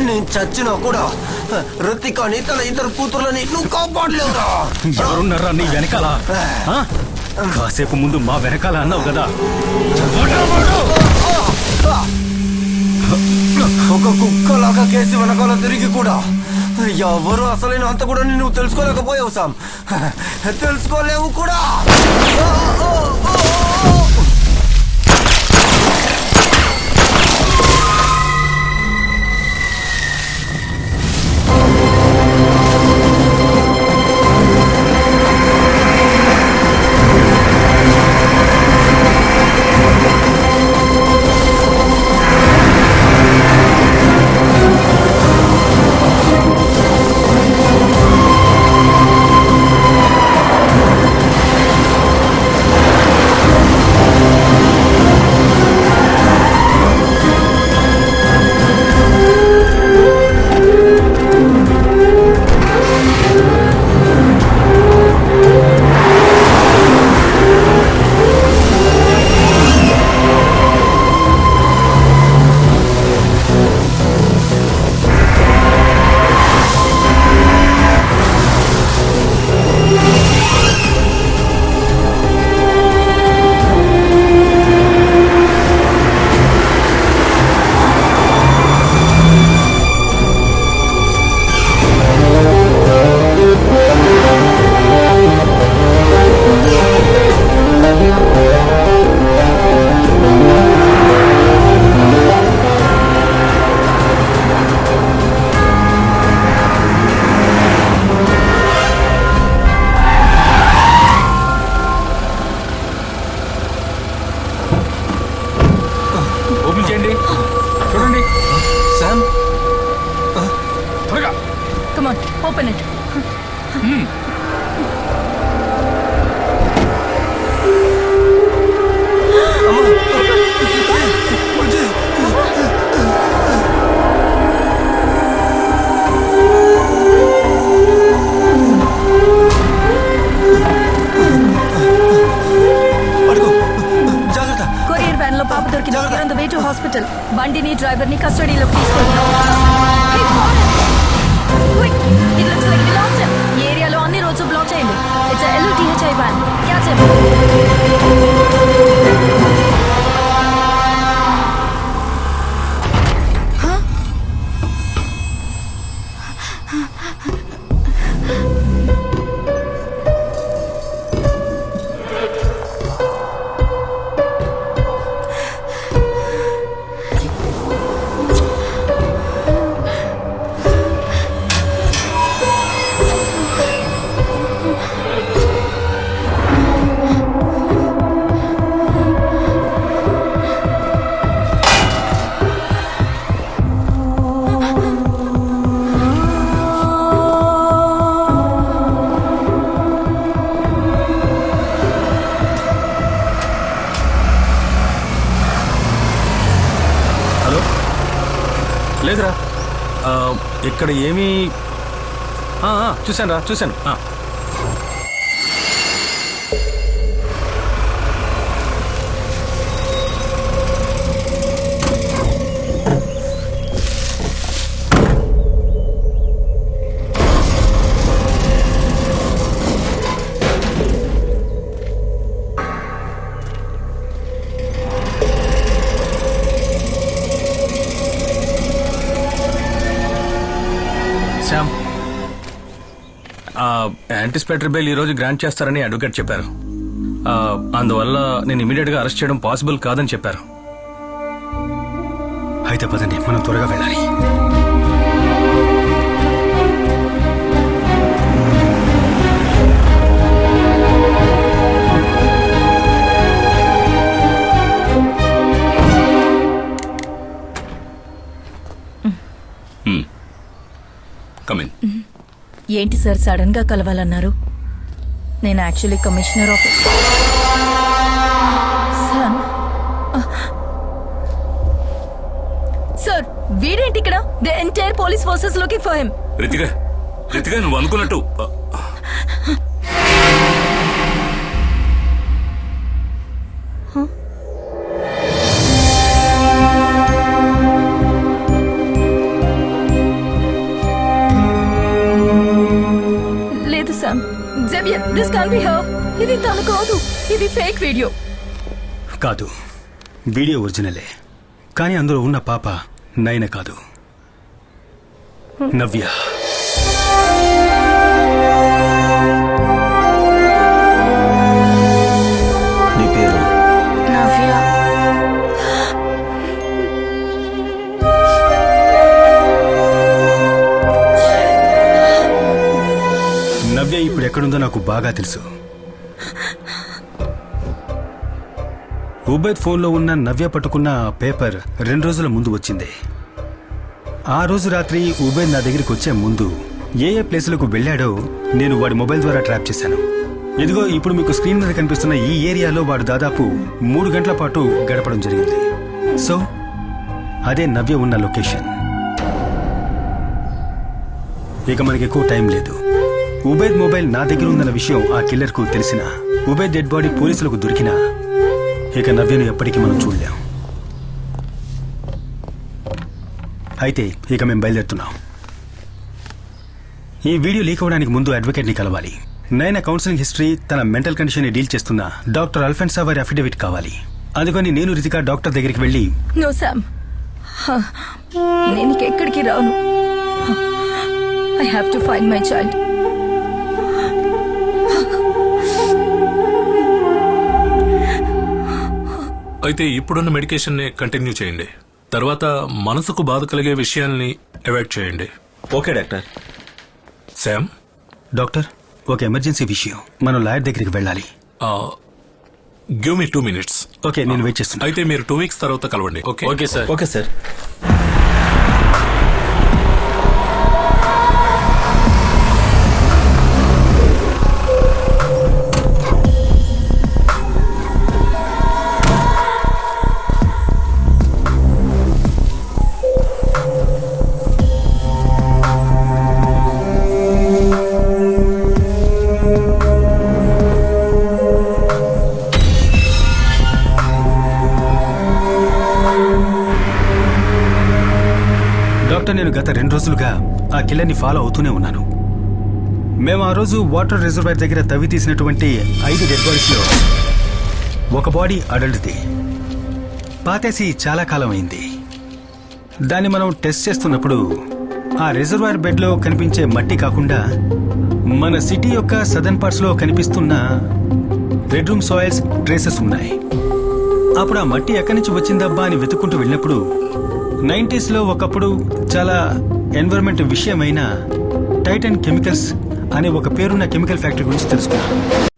నేను చచ్చినా కూడా రుతికాని తన ఇద్దరు కూతుర్లని నువ్వు కాపాడలేవురా ఎవరున్నారా నీ వెనకాల? కాసేపు ముందు మా వెనకాల అన్నావు కదా ఒక కుక్కలాగా కేసి వెనకాల తిరిగి కూడా. ఎవరు అసలైన అంత కూడా నువ్వు తెలుసుకోలేకపోయావు సామ్. తెలుసుకోలేవు కూడా. ఓపెన్ చేయండి చూడండి. సామ్. త్వరగా. Come on, open 啊啊啊啊 లేదురా. ఇక్కడ ఏమీ చూశాను రా చూశాను. యాంటిసిపేటరీ బెయిల్ ఈరోజు గ్రాంట్ చేస్తారని అడ్వకేట్ చెప్పారు. ఆ, అందువల్ల నేను ఇమీడియట్గా అరెస్ట్ చేయడం పాసిబుల్ కాదని చెప్పారు. అయితే పదండి మనం త్వరగా వెళ్ళాలి. కమిన్ ఏంటి సార్ సడన్గా కలవాలన్నారు? నేను actually commissioner of sir sir వీడేంటి ఇక్కడ? The entire police forces looking for him Ritika Ritika నువ్వు అనుకున్నట్టు Xavier this can be her ఇది తను కాదు. ఇది ఫేక్ వీడియో కాదు. వీడియో ఒరిజినలే. కానీ అందులో ఉన్న పాప నయన కాదు. నవ్య. నాకు బాగా తెలుసు. ఉబేద్ ఫోన్లో ఉన్న నవ్య పట్టుకున్న పేపర్ రెండు రోజుల ముందు వచ్చింది. ఆ రోజు రాత్రి ఉబేద్ నా దగ్గరికి వచ్చే ముందు ఏ ఏ ప్లేసులకు వెళ్ళాడో నేను వాడి మొబైల్ ద్వారా ట్రాప్ చేశాను. ఇదిగో ఇప్పుడు మీకు స్క్రీన్ మీద కనిపిస్తున్న ఈ ఏరియాలో వాడు దాదాపు మూడు గంటల పాటు గడపడం జరిగింది. సో అదే నవ్య ఉన్న లొకేషన్. ఇక మనకి ఎక్కువ టైం లేదు. ఉబేద్ మొబైల్ నా దగ్గర ఉందన్న విషయం ఆ కిల్లర్కు తెలిసిన. ఉబేద్ డెడ్ బాడీ పోలీసులకు దొరికినా ఇక నవ్యను ఎప్పటికీ మనం చూడలేం. అయితే ఇక మేము బయలుదేరుతున్నాం. ఈ వీడియో లీక్ అవ్వడానికి ముందు అడ్వకేట్ని కలవాలి. నైనా కౌన్సిలింగ్ హిస్టరీ తన మెంటల్ కండిషన్ డీల్ చేస్తున్న డాక్టర్ అల్ఫెన్సా వారి అఫిడవిట్ కావాలి. అందుకని నేను రితిక డాక్టర్ దగ్గరికి వెళ్ళి నో సామ్. నేను ఎక్కడికి రాను. I have to find my child అయితే ఇప్పుడున్న మెడికేషన్ని కంటిన్యూ చేయండి. తర్వాత మనసుకు బాధ కలిగే విషయాల్ని అవాయిడ్ చేయండి. Okay doctor. శామ్ డాక్టర్ ఒక ఎమర్జెన్సీ విషయం. మనం లాయర్ దగ్గరికి వెళ్ళాలి. Give me two minutes okay నేను వెయిట్ చేస్తున్నా. అయితే మీరు టూ వీక్స్ తర్వాత కలవండి okay? Okay sir. Okay sir. రోజులుగా ఆ కిల్లర్ని ఫాలో అవుతూనే ఉన్నాను. మేము ఆ రోజు వాటర్ రిజర్వాయర్ దగ్గర తవ్వి తీసినటువంటి ఐదు డెడ్ బాడీస్లో ఒక బాడీ అడల్ట్ది పాతేసి చాలా కాలం అయింది. దాన్ని మనం టెస్ట్ చేస్తున్నప్పుడు ఆ రిజర్వాయర్ బెడ్లో కనిపించే మట్టి కాకుండా మన సిటీ యొక్క సదర్న్ పార్ట్స్లో కనిపిస్తున్న రెడ్ రూమ్ సాయిల్స్ ట్రేసెస్ ఉన్నాయి. అప్పుడు ఆ మట్టి ఎక్కడి నుంచి వచ్చిందబ్బా అని వెతుక్కుంటూ వెళ్ళినప్పుడు నైంటీస్లో ఒకప్పుడు చాలా ఎన్విరాన్మెంట్ విషయమైన టైటన్ కెమికల్స్ అనే ఒక పేరున్న కెమికల్ ఫ్యాక్టరీ గురించి తెలుసుకున్నాను.